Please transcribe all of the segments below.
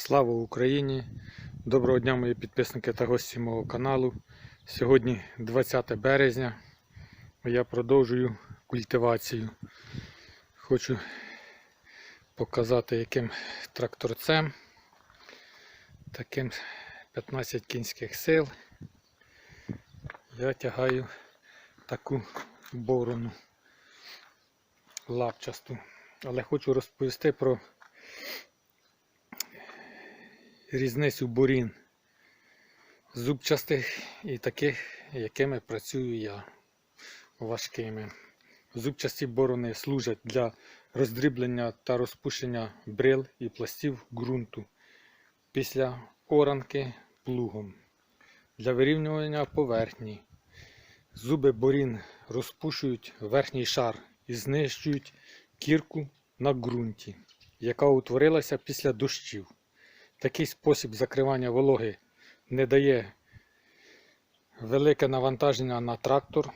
Слава Україні! Доброго дня, мої підписники та гості мого каналу. Сьогодні 20 березня. Я продовжую культивацію. Хочу показати, яким тракторцем, таким 15 кінських сил. Я тягаю таку борону лапчасту. Але хочу розповісти про різницю бурін зубчастих і таких, якими працюю я важкими. Зубчасті борони служать для роздріблення та розпущення брил і пластів ґрунту після оранки плугом для вирівнювання поверхні. Зуби борін розпушують верхній шар і знищують кірку на ґрунті, яка утворилася після дощів. Такий спосіб закривання вологи не дає велике навантаження на трактор.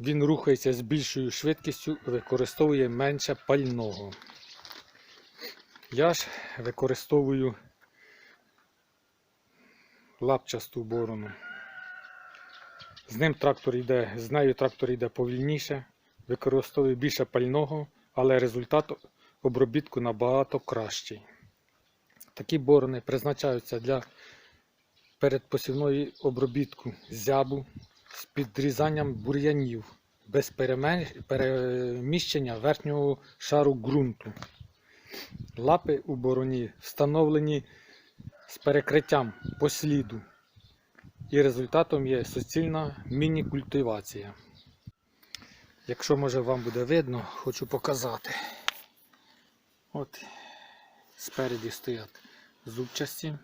Він рухається з більшою швидкістю використовує менше пального. Я ж використовую лапчасту борону. З ним трактор йде, з нею трактор йде повільніше, використовую більше пального, але результат обробітку набагато кращий. Такі борони призначаються для передпосівної обробітку зябу з підрізанням бур'янів без переміщення верхнього шару ґрунту. Лапи у бороні встановлені з перекриттям по сліду. І результатом є суцільна міні-культивація. Якщо може вам буде видно, хочу показати. От Спереді стоять зубчасті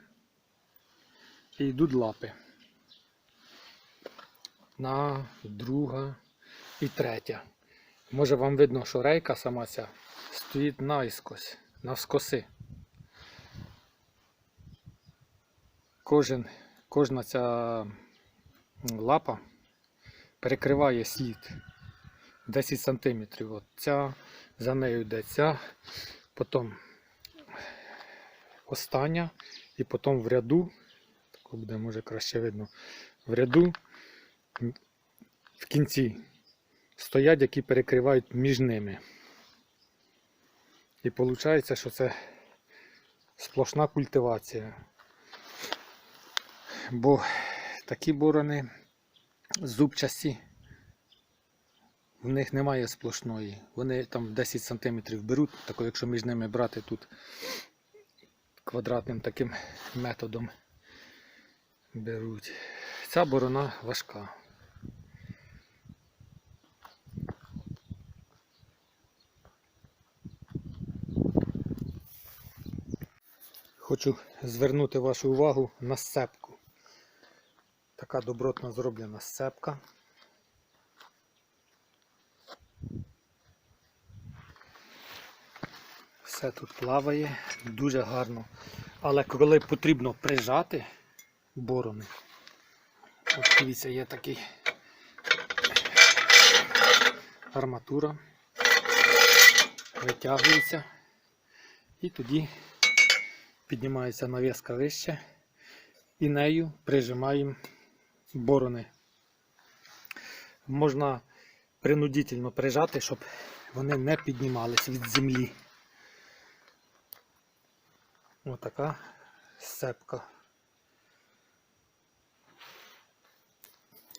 і йдуть лапи. На друга і третя. Може вам видно, що рейка сама ця стоїть наискось, навскоси. Кожен, кожна ця лапа перекриває слід 10 см. От ця, за нею йде ця, потім остання і потім в ряду, так буде може краще видно, в ряду в кінці стоять, які перекривають між ними. І виходить, що це сплошна культивація. Бо такі борони зубчасті, в них немає сплошної. Вони там 10 см беруть, так якщо між ними брати тут квадратним таким методом беруть. Ця борона важка. Хочу звернути вашу увагу на сцепку. Така добротно зроблена сцепка. Все тут плаває, дуже гарно. Але коли потрібно прижати борони, от дивіться, є такий арматура, витягується і тоді піднімається навіска вище і нею прижимаємо борони. Можна принудительно прижати, щоб вони не піднімались від землі. Отака сцепка.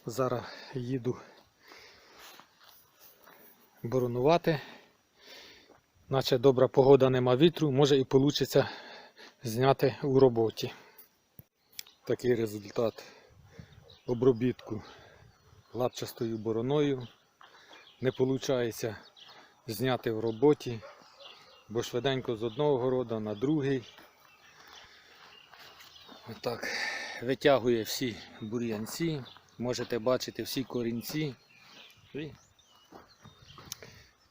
Зараз їду боронувати. Наче добра погода нема вітру, може і вийде зняти у роботі. Такий результат обробітку лапчастою бороною. Не виходить зняти в роботі, бо швиденько з одного города на другий. Отак. Витягує всі бур'янці, можете бачити всі корінці.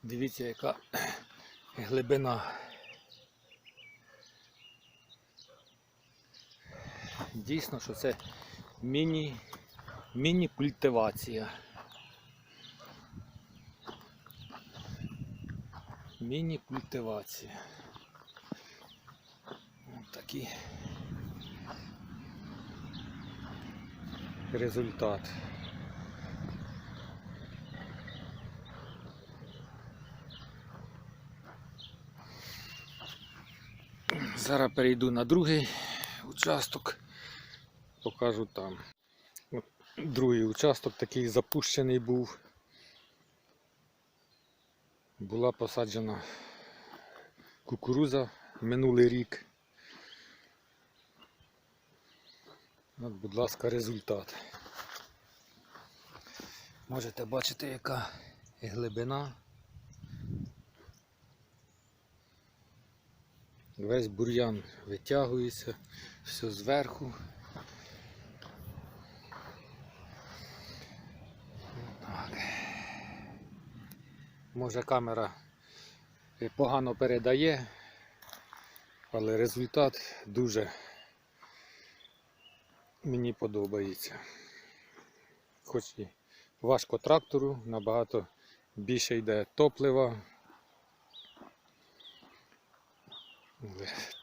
Дивіться, яка глибина. Дійсно, що це міні, міні-культивація. Міні-культивація. Ось такі результат. Зараз перейду на другий участок, покажу там. Другий участок такий запущений був. Була посаджена кукуруза минулий рік. От, будь ласка, результат. Можете бачити, яка глибина. Весь бур'ян витягується, все зверху. Так. Може камера погано передає, але результат дуже мені подобається. Хоч і важко трактору, набагато більше йде топлива.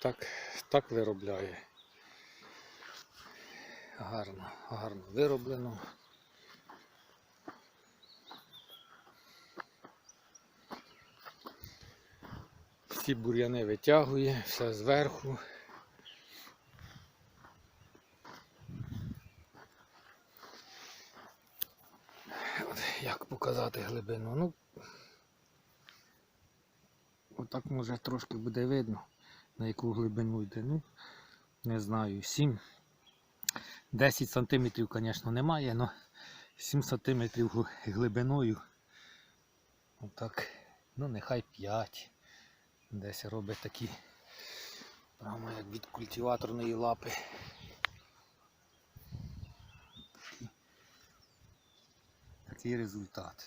Так, так виробляє. Гарно, гарно вироблено. Всі бур'яни витягує, все зверху. Як показати глибину? Ну, отак може трошки буде видно, на яку глибину йде. Ну, не знаю, 7. 10 сантиметрів, звісно, немає, але 7 сантиметрів глибиною. Отак, ну нехай 5. Десь робить такі, прямо як від культиваторної лапи. Такий результат.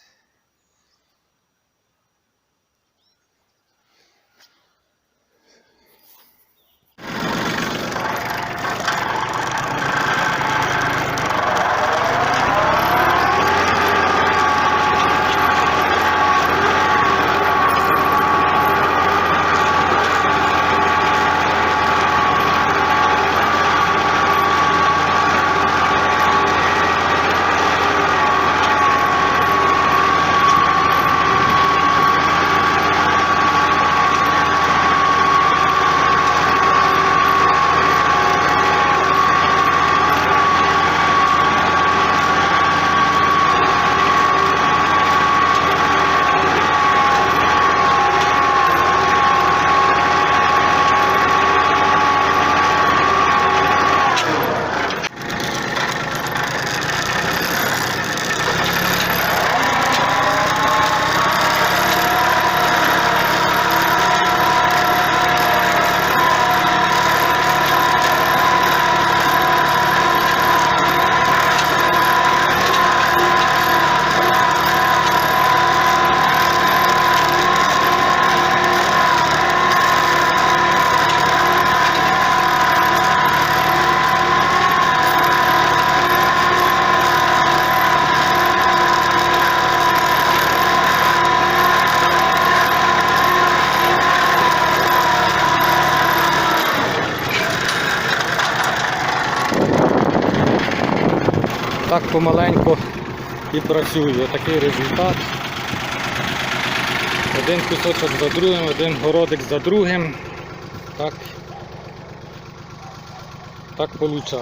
Так помаленьку і працюю. Такий результат. Один кусочок за другим, один городик за другим. Так, так виходить.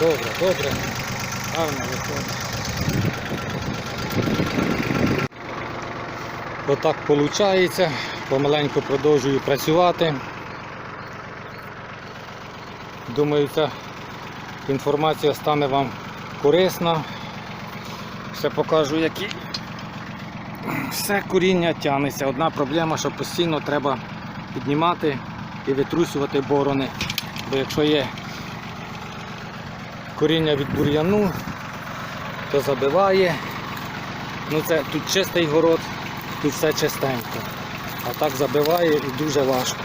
Добре, добре. Гарно виходить. Отак виходить. Помаленьку продовжую працювати. Думаю, ця інформація стане вам корисна. Ще покажу, які все коріння тягнеться. Одна проблема, що постійно треба піднімати і витрусювати борони. Бо якщо є коріння від бур'яну, то забиває. Ну це тут чистий город, тут все чистенько. А так забиває і дуже важко.